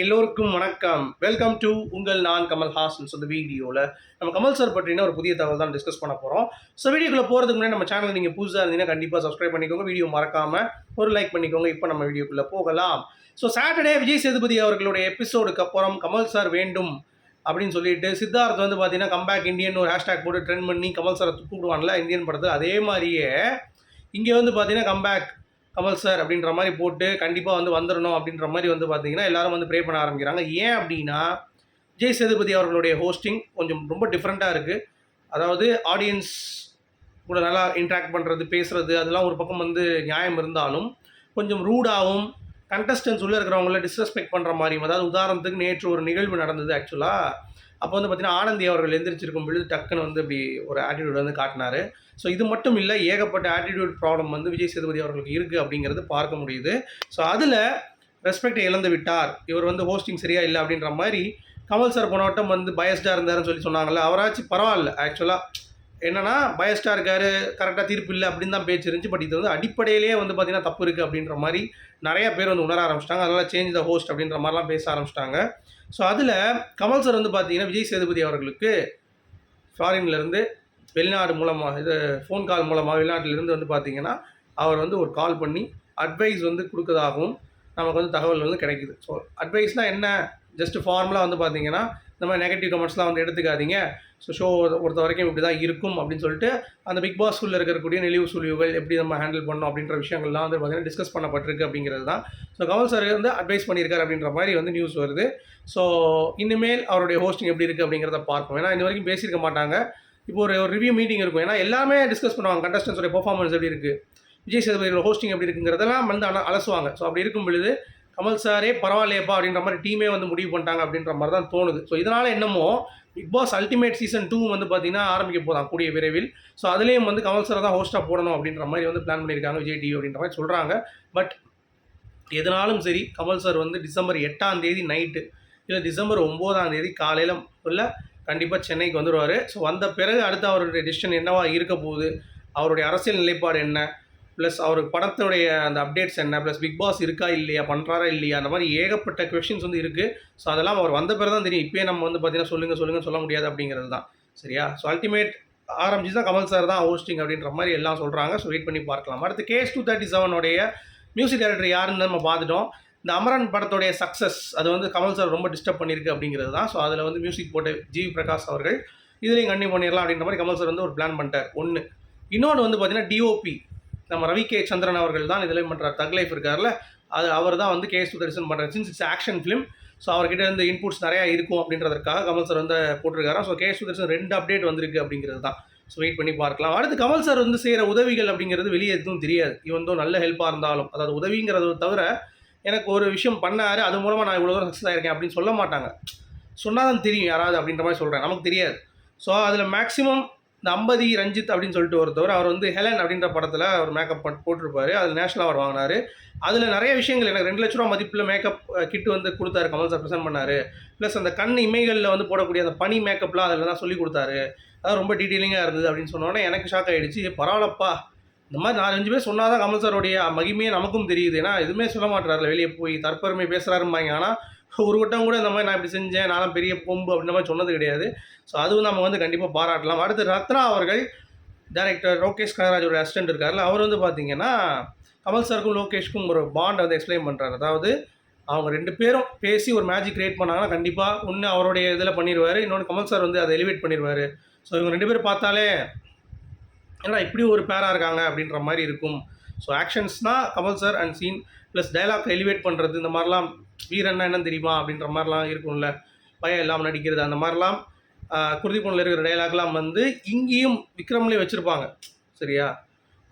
எல்லோருக்கும் வணக்கம். Welcome to உங்கள் நான் கமல் ஹாசன் வீடியோவில் நம்ம கமல் சார் பற்றின ஒரு புதிய தகவல் தான் டிஸ்கஸ் பண்ண போகிறோம் ஸோ வீடியோக்குள்ளே போகிறதுக்கு முன்னாடி நம்ம சேனல் நீங்கள் புதுசாக இருந்தீங்கன்னா கண்டிப்பாக சப்ஸ்கிரைப் பண்ணிக்கோங்க. வீடியோ மறக்காமல் ஒரு லைக் பண்ணிக்கோங்க. இப்போ நம்ம வீடியோக்குள்ளே போகலாம். ஸோ சாட்டர்டே விஜய் சேதுபதி அவர்களுடைய எபிசோடுக்கு அப்புறம் கமல் சார் வேண்டும் அப்படின்னு சொல்லிட்டு சித்தார்த் வந்து பார்த்தீங்கன்னா கம்பேக் இந்தியன் ஒரு ஹேஷ்டேக் போட்டு ட்ரெண்ட் பண்ணி கமல் சாரை கூப்பிடுவான்ல இந்தியன் படத்தில். அதே மாதிரியே இங்கே வந்து பார்த்தீங்கன்னா கம்பேக் கமல் சார் அப்படின்ற மாதிரி போட்டு கண்டிப்பாக வந்து வந்துடணும் அப்படின்ற மாதிரி வந்து பார்த்தீங்கன்னா எல்லாரும் வந்து ப்ரே பண்ண ஆரம்பிக்கிறாங்க. ஏன் அப்படின்னா ஜெய் சேதுபதி அவர்களுடைய ஹோஸ்டிங் கொஞ்சம் ரொம்ப டிஃப்ரெண்ட்டாக இருக்குது அதாவது ஆடியன்ஸ் கூட நல்லா இன்ட்ராக்ட் பண்ணுறது பேசுகிறது அதெல்லாம் ஒரு பக்கம் வந்து நியாயம் இருந்தாலும் கொஞ்சம் ரூடாகவும் கண்டஸ்டன்ஸ் உள்ளே இருக்கிறவங்கள டிஸ்ரெஸ்பெக்ட் பண்ணுற மாதிரியும் அதாவது உதாரணத்துக்கு நேற்று ஒரு நிகழ்வு நடந்தது ஆக்சுவலாக அப்போ வந்து பார்த்தீங்கன்னா ஆனந்தி அவர்கள் எந்திரிச்சிருக்கும் பொழுது டக்குன்னு வந்து இப்படி ஒரு ஆட்டிடியூட் வந்து காட்டினார். ஸோ இது மட்டும் இல்லை ஏகப்பட்ட ஆட்டிடியூட் ப்ராப்ளம் வந்து விஜய் சேதுபதி அவர்களுக்கு இருக்குது அப்படிங்கிறது பார்க்க முடியுது. ஸோ அதில் ரெஸ்பெக்டை இழந்து விட்டார். இவர் வந்து ஹோஸ்டிங் சரியா இல்லை அப்படின்ற மாதிரி கமல் சார் போன வட்டம் வந்து பயஸ்டாக இருந்தாருன்னு சொல்லி சொன்னாங்கல்ல அவராச்சும் பரவாயில்ல. ஆக்சுவலாக என்னன்னா பயஸ்டாக இருக்கார் கரெக்டாக தீர்ப்பு இல்லை அப்படின்னு தான் பேச்சு இருந்துச்சு. பட் இது வந்து அடிப்படையிலேயே வந்து பார்த்திங்கன்னா தப்பு இருக்குது அப்படின்ற மாதிரி நிறைய பேர் வந்து உணர ஆரம்பிச்சிட்டாங்க. அதனால் சேஞ்ச் த ஹோஸ்ட் அப்படின்ற மாதிரிலாம் பேச ஆரம்பிச்சிட்டாங்க. ஸோ அதில் கமல் சார் வந்து பார்த்தீங்கன்னா விஜய் சேதுபதி அவர்களுக்கு ஃபாரின்லேருந்து வெளிநாடு மூலமாக இது ஃபோன் கால் மூலமாக வெளிநாட்டிலேருந்து வந்து பார்த்தீங்கன்னா அவர் வந்து ஒரு கால் பண்ணி அட்வைஸ் வந்து கொடுக்கறதாகவும் நமக்கு வந்து தகவல் வந்து கிடைக்குது. ஸோ அட்வைஸ்னால் என்ன? ஜஸ்ட் ஃபார்முலாக வந்து பார்த்தீங்கன்னா இந்த மாதிரி நெகட்டிவ் கமெண்ட்ஸ்லாம் வந்து எடுத்துக்காதீங்க. ஸோ ஷோ பொறுத்த வரைக்கும் இப்படி தான் இருக்கும் அப்படின்னு சொல்லிட்டு அந்த பிக் பாஸ் உள்ள இருக்கக்கூடிய நெளிவு சுழிவுகள் எப்படி நம்ம ஹேண்டில் பண்ணணும் அப்படின்ற விஷயங்கள்லாம் வந்து பார்த்திங்கன்னா டிஸ்கஸ் பண்ணப்பட்டிருக்கு அப்படிங்கிறது தான் ஸோ கமல் சார் வந்து அட்வைஸ் பண்ணியிருக்காரு அப்படின்ற மாதிரி வந்து நியூஸ் வருது. ஸோ இனிமேல் அவருடைய ஹோஸ்டிங் எப்படி இருக்குது அப்படிங்கிறத பார்ப்போம். ஏன்னா இன்ன வரைக்கும் பேசியிருக்க மாட்டாங்க. இப்போ ஒரு ரிவ்யூ மீட்டிங் இருக்கும். ஏன்னா எல்லாமே டிஸ்கஸ் பண்ணுவாங்க. கண்டஸ்டன்ஸோட பெர்ஃபார்மன்ஸ் எப்படி இருக்குது விஜய் சேதுபதியோட ஹோஸ்டிங் எப்படி இருக்குங்கிறதெல்லாம் வந்து ஆனால் அலசுவாங்க. ஸோ அப்படி இருக்கும் பொழுது கமல் சாரே பரவாயில்லையப்பா அப்படின்ற மாதிரி டீமே வந்து முடிவு பண்ணிட்டாங்க அப்படின்ற மாதிரி தான் தோணுது. ஸோ இதனால் என்னமோ Bigg Boss Ultimate season two வந்து பார்த்தீங்கன்னா ஆரம்பிக்க போதான் கூடிய விரைவில். ஸோ அதுலேயும் வந்து கமல் சார் தான் ஹோஸ்ட்டாக போடணும் அப்படின்ற மாதிரி வந்து பிளான் பண்ணியிருக்காங்க விஜய் டிவி அப்படின்ற மாதிரி சொல்கிறாங்க பட் எதனாலும் சரி கமல் சார் வந்து டிசம்பர் எட்டாம் தேதி நைட்டு இல்லை டிசம்பர் ஒம்போதாம் தேதி காலையில் இல்லை கண்டிப்பாக சென்னைக்கு வந்துடுவார் ஸோ வந்த பிறகு அடுத்து அவருடைய டிசிஷன் என்னவா இருக்க போகுது? அவருடைய அரசியல் நிலைப்பாடு என்ன? ப்ளஸ் அவருக்கு படத்துடைய அந்த அப்டேட்ஸ் என்ன? ப்ளஸ் பிக் பாஸ் இருக்கா இல்லையா? பண்ணுறாரா இல்லையா? அந்த மாதிரி ஏகப்பட்ட கொஷின்ஸ் வந்து இருக்குது ஸோ அதெல்லாம் அவர் வந்த பிறகு தான் தெரியும். இப்போயே நம்ம வந்து பார்த்தீங்கன்னா சொல்லுங்கள் சொல்லுங்கள் சொல்ல முடியாது அப்படிங்கிறது தான். சரியா? ஸோ அல்டிமேட் ஆரம்பிச்சு தான் கமல் சார் தான் ஹோஸ்டிங் அப்படின்ற மாதிரி எல்லாம் சொல்கிறாங்க ஸோ வெயிட் பண்ணி பார்க்கலாம். அடுத்து கேஸ் டூ தேர்ட்டி செவனுடைய மியூசிக் டைரக்டர் யாருன்னு நம்ம பார்த்துட்டோம். இந்த அமரன் படத்துடைய சக்ஸஸ் அது வந்து கமல் சார் ரொம்ப டிஸ்டர்ப் பண்ணியிருக்கு அப்படிங்கிறது தான். ஸோ அதில் வந்து மியூசிக் போட்ட ஜிவி பிரகாஷ் அவர்கள் இதுலேயும் கண்டினியூ பண்ணிடலாம் அப்படின்ற மாதிரி கமல் சார் வந்து ஒரு பிளான் பண்ணிட்டார். ஒன்று இன்னொன்று வந்து பார்த்தீங்கன்னா டிஓபி நம்ம ரவி கே சந்திரன் அவர்கள் தான் இதில் பண்ணுறார். தக் லைஃப் இருக்கார்ல அது அவர் தான் வந்து கேஸ் சுதர்சன் பண்ணுறாரு. Since it's action film so அவர்கிட்ட இருந்து இன்புட்ஸ் நிறையா இருக்கும் அப்படின்றதுக்காக கமல் சார் வந்து போட்டிருக்காரு? ஸோ கேஸ் சுதர்சன் ரெண்டு அப்டேட் வந்திருக்கு அப்படிங்கிறது தான். ஸோ வெயிட் பண்ணி பார்க்கலாம். அடுத்து கமல் சார் வந்து செய்கிற உதவிகள் அப்படிங்கிறது வெளியே எதுவும் தெரியாது. இவன் தான் நல்ல ஹெல்ப்பாக இருந்தாலும் அதாவது உதவிங்கிறத தவிர எனக்கு ஒரு விஷயம் பண்ணார் அது மூலமாக நான் இவ்வளோ தூரம் சக்ஸஸ் ஆகிருக்கேன் அப்படின்னு சொல்ல மாட்டாங்க. சொன்னால் தான் தெரியும் யாராவது அப்படின்ற மாதிரி சொல்கிறேன் நமக்கு தெரியாது. ஸோ அதில் மேக்ஸிமம் இந்த அம்பதி ரஞ்சித் அப்படின்னு சொல்லிட்டு ஒருத்தவர் அவர் வந்து ஹெலன் அப்படின்ற படத்தில் அவர் மேக்கப் போட்டிருப்பாரு. அதில் நேஷனல் அவார்டு வாங்கினார். அதில் நிறைய விஷயங்கள் எனக்கு ரெண்டு லட்ச ரூபா மதிப்பில் மேக்கப் கிட் வந்து கொடுத்தாரு. கமல் சார் ப்ரெசென்ட் பண்ணார். ப்ளஸ் அந்த கண் இமைகளில் வந்து போடக்கூடிய அந்த பனி மேக்கப்லாம் அதில் தான் சொல்லி கொடுத்தாரு. அது ரொம்ப டீட்டெயிலிங்காக இருந்தது அப்படின்னு சொன்னோன்னே எனக்கு ஷாக் ஆகிடுச்சு பரவாயில்லப்பா. இந்த மாதிரி நாலஞ்சு பேர் சொன்னால் தான் கமல் சாருடைய மகிமையே நமக்கும் தெரியுது. ஏன்னா எதுவுமே சொல்ல மாட்டார்ல வெளியே போய் தற்பெருமை பேசுகிறாரும்பாங்க ஆனால் ஒரு வட்டம் கூட இந்த மாதிரி நான் இப்படி செஞ்சேன் நானும் பெரிய பொம்பு அப்படின்ற மாதிரி சொன்னது கிடையாது. ஸோ அதுவும் நம்ம வந்து கண்டிப்பாக பாராட்டலாம். அடுத்து ரத்னா அவர்கள் டேரக்டர் லோகேஷ் கனராஜோட அசிஸ்டன்ட் இருக்கார்ல அவர் வந்து பார்த்தீங்கன்னா கமல் சாருக்கும் லோகேஷ்க்கும் ஒரு பாண்ட் வந்து எக்ஸ்பிளைன் பண்ணுறாரு அதாவது அவங்க ரெண்டு பேரும் பேசி ஒரு மேஜிக் கிரியேட் பண்ணாங்கன்னா கண்டிப்பாக ஒன்று அவருடைய இதில் பண்ணிடுவார் இன்னொன்று கமல் சார் வந்து அதை எலிவேட் பண்ணிடுவார். ஸோ இவங்க ரெண்டு பேரும் பார்த்தாலே ஏன்னா இப்படி ஒரு பேராக இருக்காங்க அப்படின்ற மாதிரி இருக்கும். So ஆக்ஷன்ஸ்னால் Kamal sir and scene plus dialogue elevate பண்ணுறது இந்த மாதிரிலாம் வீரன்னா என்னன்னு தெரியுமா அப்படின்ற மாதிரிலாம் இருக்கும்ல. பயம் இல்லாமல் நடிக்கிறது அந்த மாதிரிலாம் குருதிப்பொண்ணில் இருக்கிற டைலாக்லாம் வந்து இங்கேயும் விக்ரம்லேயே வச்சுருப்பாங்க. சரியா?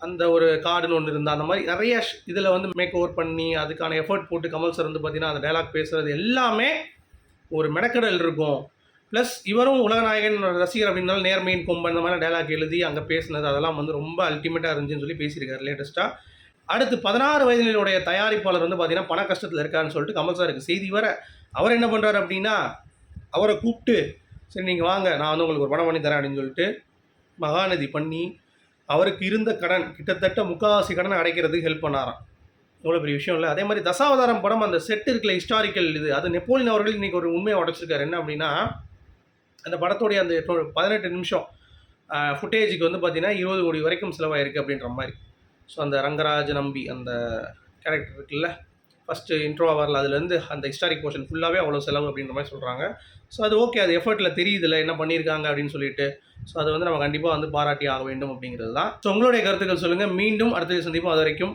அந்த ஒரு கார்டுன்னு ஒன்று இருந்தால் அந்த மாதிரி நிறைய இதில் வந்து மேக் ஓவர் பண்ணி அதுக்கான எஃபர்ட் போட்டு கமல் சார் வந்து பார்த்தீங்கன்னா அந்த டைலாக் பேசுகிறது எல்லாமே ஒரு மெனக்கடல் இருக்கும். ப்ளஸ் இவரும் உலகநாயகன் ரசிகர் அப்படின்னாலும் நேர்மையின் கொம்பு இந்த மாதிரி டைலாக் எழுதி அங்கே பேசினது அதெல்லாம் வந்து ரொம்ப அல்டிமேட்டாக இருந்துச்சுன்னு சொல்லி பேசியிருக்காரு லேட்டஸ்ட்டாக அடுத்து பதினாறு வயதினுடைய தயாரிப்பாளர் வந்து பார்த்தீங்கன்னா பண கஷ்டத்தில் இருக்காருன்னு சொல்லிட்டு கமல் சாருக்கு செய்தி வர அவர் என்ன பண்ணுறாரு அப்படின்னா அவரை கூப்பிட்டு சரி நீங்கள் வாங்க நான் வந்து உங்களுக்கு ஒரு படம் பண்ணி தரேன் அப்படின்னு சொல்லிட்டு மகாநதி பண்ணி அவருக்கு இருந்த கடன் கிட்டத்தட்ட முக்காவாசி கடனை அடைக்கிறதுக்கு ஹெல்ப் பண்ணாராம். எவ்வளோ பெரிய விஷயம் இல்லை. அதே மாதிரி தசாவதாரம் படம் அந்த செட் இருக்கல ஹிஸ்டாரிக்கல் இது அது நெப்போலியன் அவர்கள் இன்றைக்கி ஒரு உண்மையை உடச்சிருக்காரு. என்ன அப்படின்னா அந்த படத்தோடைய அந்த பதினெட்டு நிமிஷம் ஃபுட்டேஜுக்கு வந்து பார்த்திங்கன்னா இருபது கோடி வரைக்கும் செலவாயிருக்கு அப்படின்ற மாதிரி. ஸோ அந்த ரங்கராஜ நம்பி அந்த கேரக்டர் இருக்குல்ல? ஃபஸ்ட்டு இன்ட்ரோவாக வரல அதுலேருந்து அந்த ஹிஸ்டாரிக் போர்ஷன் ஃபுல்லாகவே அவ்வளோ செலவு அப்படின்ற மாதிரி சொல்கிறாங்க ஸோ அது ஓகே அது எஃபர்ட்டில் தெரியுதுல்ல என்ன பண்ணியிருக்காங்க அப்படின்னு சொல்லிட்டு. ஸோ அது வந்து நம்ம கண்டிப்பாக வந்து பாராட்டி ஆக வேண்டும் அப்படிங்கிறது தான். ஸோ உங்களுடைய கருத்துக்கள் சொல்லுங்கள் மீண்டும் அடுத்த சந்திப்போம். அது வரைக்கும்